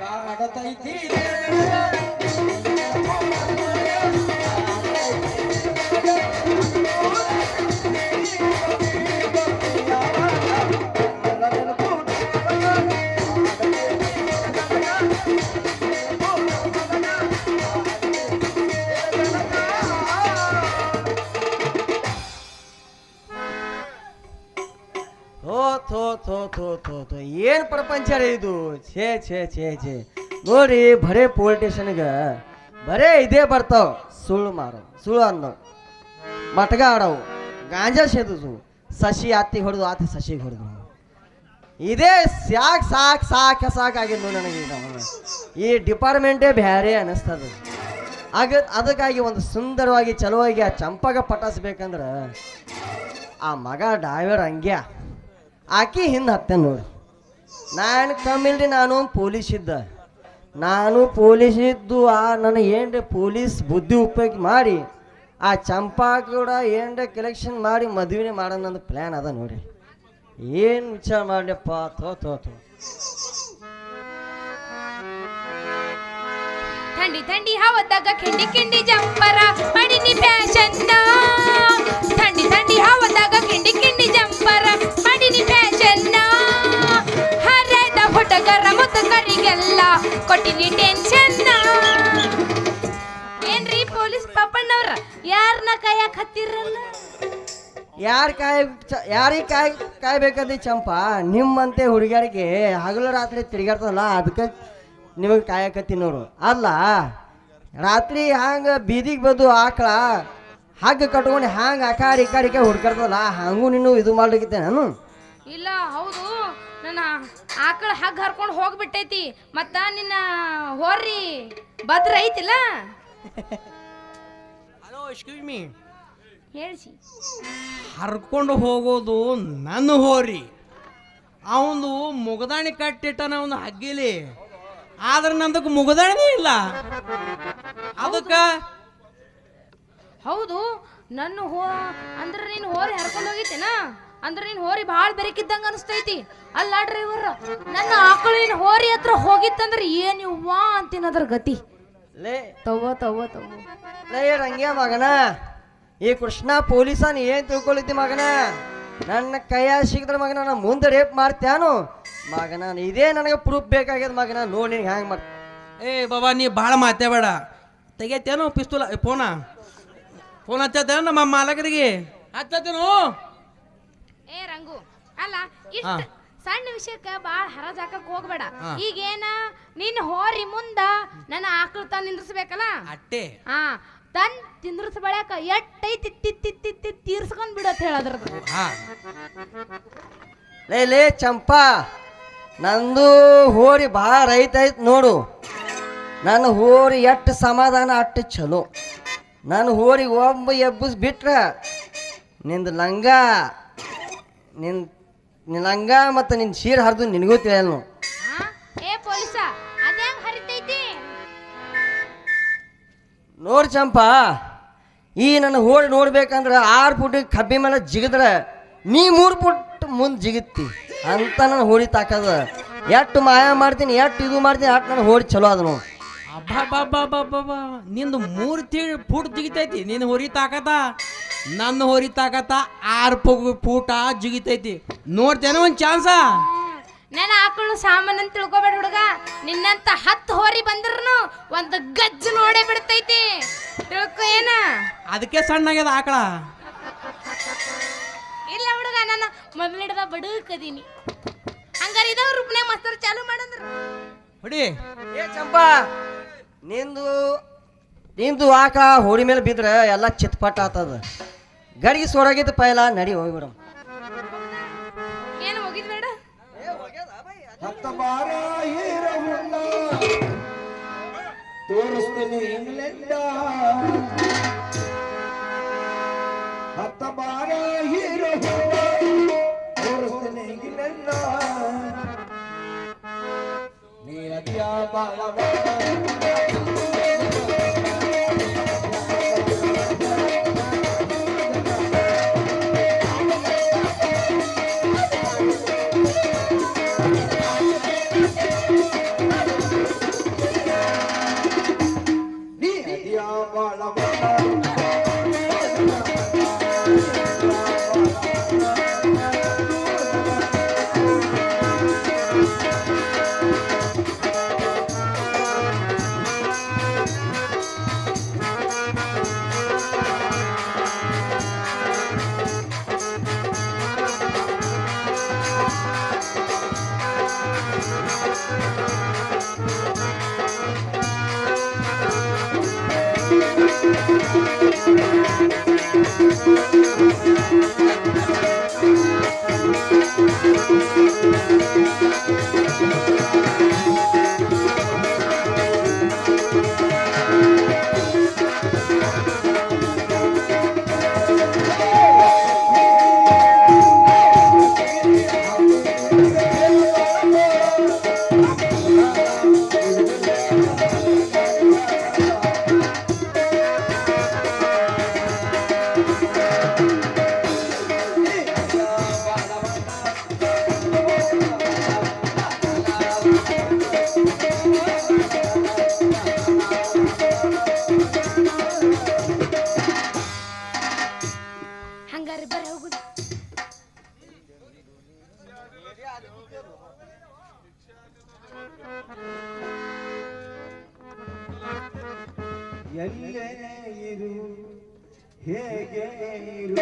ಕಾಡತೈತಿ ಥೋ ಥೋ ಥೋ ಥೋ ಥೋ ಏನು ಪ್ರಪಂಚ ರೀ ಇದು? ಛೇ ಛೇ ಛೇ ಛೇ. ನೋಡಿ, ಬರೇ ಪೊಲೀಸ್ ಸ್ಟೇಷನ್ಗೆ ಬರೇ ಇದೇ ಬರ್ತಾವ. ಸುಳ್ಳು ಮಾರೋ, ಸುಳ್ಳು ಅನ್ನೋ ಮಟ್ಗ ಆಡವು. ಗಾಂಜಾ ಸೇದುದು. ಸಸಿ ಅತ್ತಿ ಹೊಡೆದು ಆತಿ ಸಸಿಗೆ ಹೊಡೆದು. ಇದೇ ಸಾಕ್ ಸಾಕ್ ಸಾಕ್ ಸಾಕಾಗಿದ್ದು ನನಗೆ. ಈ ಡಿಪಾರ್ಟ್ಮೆಂಟೇ ಬ್ಯಾರೆ ಅನಿಸ್ತದ ಆಗ ಅದಕ್ಕಾಗಿ ಒಂದು ಸುಂದರವಾಗಿ, ಚಲುವಾಗಿ ಆ ಚಂಪಗ ಪಟಾಸ್ಬೇಕಂದ್ರೆ ಆ ಮಗ ಡ್ರೈವರ್ ಹಂಗ್ಯ ಆಕಿ ಹಿಂದೆ ಹತ್ತೆ ನೋಡಿ. ನಾನು ಕಮ್ಮಿಲ್ರಿ ನಾನು ಒಂದು ಪೊಲೀಸ್ ಇದ್ದ. ನಾನು ಪೊಲೀಸ್ ಇದ್ದು, ಆ ನನಗೆ ಏನ್ರಿ ಪೊಲೀಸ್ ಬುದ್ಧಿ ಉಪಯೋಗ ಮಾಡಿ, ಆ ಚಂಪಾ ಕೂಡ ಏನ್ರಿ ಕಲೆಕ್ಷನ್ ಮಾಡಿ ಮದುವೆನೇ ಮಾಡೋಣ ಪ್ಲ್ಯಾನ್ ಅದ ನೋಡಿ ಏನು ವಿಚಾರ ಮಾಡ್ಲಪ್ಪ ತೋ ತೋ ತೋ ಥಂಡಿ ಥಂಡಿ ಹವದಾಗ ಕಿಂಡಿ ಕಿಂಡಿ ಜಂಪರ ಮಡಿನಿ ಫ್ಯಾಷನ್ ಥಂಡಿ ಥಂಡಿ ಹವದಾಗ ಕಿಂಡಿ ಕಿಂಡಿ ಮಡಿನಿ ಫ್ಯಾಷನ್ ಹರದ ಮುದುಕರಿಗೆಲ್ಲ ಕೊಟ್ಟಿನಿ ಟೆನ್ಷನ್ ಏನ್ರಿ ಪೊಲೀಸ್ ಪಾಪಣ್ಣವ್ರ? ಯಾರನ್ನ ಕಾಯಕ್ ಹತ್ತಿರಲ್ಲ? ಯಾರು ಕಾಯ್ ಯಾರಿಗೆ ಕಾಯ್ ಕಾಯ್ಬೇಕಂದ್ರೆ ಚಂಪಾ? ನಿಮ್ಮಂತೆ ಹುಡುಗಿಯರಿಗೆ ಹಗಲು ರಾತ್ರಿ ತಿರುಗಾಡ್ತಲ್ಲ ಅದಕ್ಕೆ ನಿಮಗೆ ಕಾಯಕತ್ತಿನವರು ಅಲ್ಲ ರಾತ್ರಿ ಹ್ಯಾಂಗ ಬೀದಿಗೆ ಬಂದು ಆಕಳ ಹಗ್ಗ ಕಟ್ಕೊಂಡು ಹ್ಯಾಂಗೆ ಆಕಾರ ಈ ಕಾಡಿ ಈ ಹಂಗೂ ನೀನು ಇದು ಮಾಡ್ಲಿಕ್ಕೆ ನಾನು ಇಲ್ಲ ಹೌದು. ಆಕಳ ಹಗ್ ಹರ್ಕೊಂಡು ಹೋಗ್ಬಿಟ್ಟೈತಿ. ಮತ್ತ ನಿನ್ನ ಹೋರ್ರಿ ಭದ್ರ ಐತಿಲ್ಲ? ಹಲೋ ಎಕ್ಸ್ಕ್ಯೂಸ್ ಮೀ ಹೇಳ್ಸಿ. ಹರ್ಕೊಂಡು ಹೋಗೋದು ನನ್ನ ಹೋರಿ. ಅವನು ಮುಗದಾಣಿ ಕಟ್ಟಿಟ್ಟನ ಅವನು ಹಗ್ಗಿಲಿ. ಆದ್ರೆ ನಂದಕ್ಕೆ ಮುಗದಾಣಿ ಇಲ್ಲ. ಅದಕ್ಕ? ಹೌದು ನನ್ನ ಹೋ ಅಂದ್ರೆ ನೀನು ಹೋರಿ ಹರ್ಕೊಂಡು ಹೋಗಿತ್ತೇನ? ಅಂದ್ರೆ ನೀನ್ ಹೋರಿ ಭಾಳ ಬೆರಕಿದ್ದಂಗ ಅನಿಸ್ತೈತಿ. ಅಲ್ಲ ಡ್ರೈವರ್ ನನ್ನ ಆಕಳಿನ ಹೋರಿ ಹತ್ರ ಹೋಗಿತ್ತಂದ್ರೆ ಏನ್ ವಾ ಅಂತೀನಿ ಅದ್ರ ಗತಿ? ಲೇ. ತವ ತವ ತವ ಲೇ ರಂಗ್ಯ ಮಗನ? ಈ ಕೃಷ್ಣ ಪೊಲೀಸನ್ ಏನ್ ತಿಳ್ಕೊಳಿತಿ ಮಗನ? ನನ್ನ ಕೈಯ ಸಿಗದ್ರ ಮಗನ ನಾನು ಮುಂದೆ ರೇಪ್ ಮಾಡ್ತ್ಯಾನು. ಮಗನ ಇದೇ ನನಗೆ ಪ್ರೂಫ್ ಬೇಕಾಗ್ಯದ ಮಗನ. ನೋಡಿ ಹ್ಯಾಂಗ ಮಾಡ್ ಏ ಬಾಬಾ ನೀ ಭಾಳ ಮಾತಾಡಬೇಡ ತೆಗಿತೇನು ಪಿಸ್ತೂಲ? ಫೋನ? ಫೋನ್ ಹಚ್ಚತ್ತೇನು ನಮ್ಮ ಮಾಲಕರಿಗೆ? ಹಚ್ಚತ್ತೇನು? ಏ ರಂಗು. ಅಲ್ಲ ಇಷ್ಟ ಸಣ್ಣ ವಿಷಯಕ್ಕ ಬಾಳ ಹರಾಜ್ ಹಾಕಕ್ ಹೋಗ್ಬೇಡ. ಈಗೇನ ನಿನ್ನ ಹೋರಿ ಮುಂದ ನನ್ನ ಆಕಳು ತಂದ್ ನಿಂದ್ರಿಸ್ಬೇಕಲ್ಲ? ಅಟ್ಟೆ. ಹಾ. ತನ್ ತಿಂದ್ರಸ್ ಬೆಳ್ಯಾಕ ಎಟ್ಟೈತಿ ತಿತ್ತಿ ತೀರ್ಸ್ಕೊಂಡ್ ಬಿಡತ್ ಹೇಳದ್ರದ್ದು ಹಾ. ಲೇ ಲೇ ಚಂಪಾ. ನಂದು ಹೋರಿ ಭಾಳ ರೈತ ಐತ್ ನೋಡು. ನನ್ನ ಹೋರಿ ಎಷ್ಟು ಸಮಾಧಾನ ಅಷ್ಟು ಚಲೋ. ನನ್ನ ಹೋರಿ ಒಬ್ಬ ಎಬ್ಬಿಸ್ ಬಿಟ್ರ ನಿಂದು ಲಂಗ ನಿನ್ ನಿನ್ನಂಗ ಮತ್ತೆ ಮತ್ತು ನಿನ್ನ ಸೀರೆ ಹರಿದು ನಿನಗೂ ತಿಳಿಯಲ್ಲ ನೋಡು. ಹಾ ಏ ಪೊಲೀಸ ಅದ್ಯಾಂಗ ಹರಿತೈತಿ? ನೋಡ್ ಚಂಪಾ ಈ ನನ್ನ ಹೋಳಿ ನೋಡ್ಬೇಕಂದ್ರೆ ಆರು ಫುಟ್ ಕಬ್ಬಿ ಮೇಲೆ ಜಿಗಿದ್ರೆ ನೀ ಮೂರು ಫುಟ್ ಮುಂದೆ ಜಿಗಿತ್ತಿ. ಅಂತ ನನ್ನ ಹೋಳಿ ತಾಕದ. ಎಷ್ಟು ಮಾಯ ಮಾಡ್ತೀನಿ ಎಷ್ಟು ಇದು ಮಾಡ್ತೀನಿ ಅಷ್ಟು ನನ್ನ ಹೋಳಿ ಚಲೋ ಅದನು ನೋಡು. ನಿಂದು ಮೂರು ತಿಳ್ ಫೂಟ್ ಜಿಗಿತೈತಿ ನಿನ್ನ ಹೋರಿ ತಾಕತ ನನ್ನ ಹೊರಿ ತಾಕತ್ತ ಆರು ಪಗು ಪೂಟ ಜಿಗಿತೈತಿ. ನೋಡ್ತೇನೆ ಒಂದು ಚಾನ್ಸ ನಾನು ಆಕಳು ಸಾಮಾನ್ ಅಂತ ತಿಳ್ಕೊಬೇಡ ಹುಡುಗ. ನಿನ್ನಂತ ಹತ್ತು ಹೋರಿ ಬಂದ್ರೂ ಒಂದು ಗಜ್ಜು ನೋಡೇ ಬಿಡ್ತೈತಿ. ತಿಳ್ಕೊ ಏನ? ಅದಕ್ಕೆ ಸಣ್ಣಾಗ್ಯದ ಆಕಳ. ಇಲ್ಲ ಹುಡುಗ ನಾನು ಮೊದಲಿಡ್ದ ಬಡುಕದೀನಿ. ಹಂಗಾರ ಇದಾವ ರೂಪನೇ ಮಸ್ತರ್ ಚಾಲು ಮಾಡಂದ್ರು. ಹೊಡಿ. ಏ ಚಂಪಾ ನಿಂದು ನಿಂದು ಆಕ ಹೋಡಿ ಮೇಲೆ ಬಿದ್ರೆ ಎಲ್ಲ ಚಿತ್ಪಟ್ಟ ಆತದ. ಗಡಿಗೆ ಸೋಡಾಗಿದ್ದು ಪೈಲ ನಡಿ ಹೋಗ್ಬಿಡಮ್ ಏನು ಹೋಗಿದ್ ಬೇಡ? ತೋರಿಸ್ತೀನಿ ಇಂಗ್ಲೆಂಡ ಹತ್ತ ಬಾರ ಹೀರೋ ತೋರಿಸ್ತೀನಿ ಇಂಗ್ಲೆಂಡ ನೀ ಅದ್ಯಾ ಬಾಳ ಎಲ್ಲೇ ಇರು ಹೇಗೆ ಇರು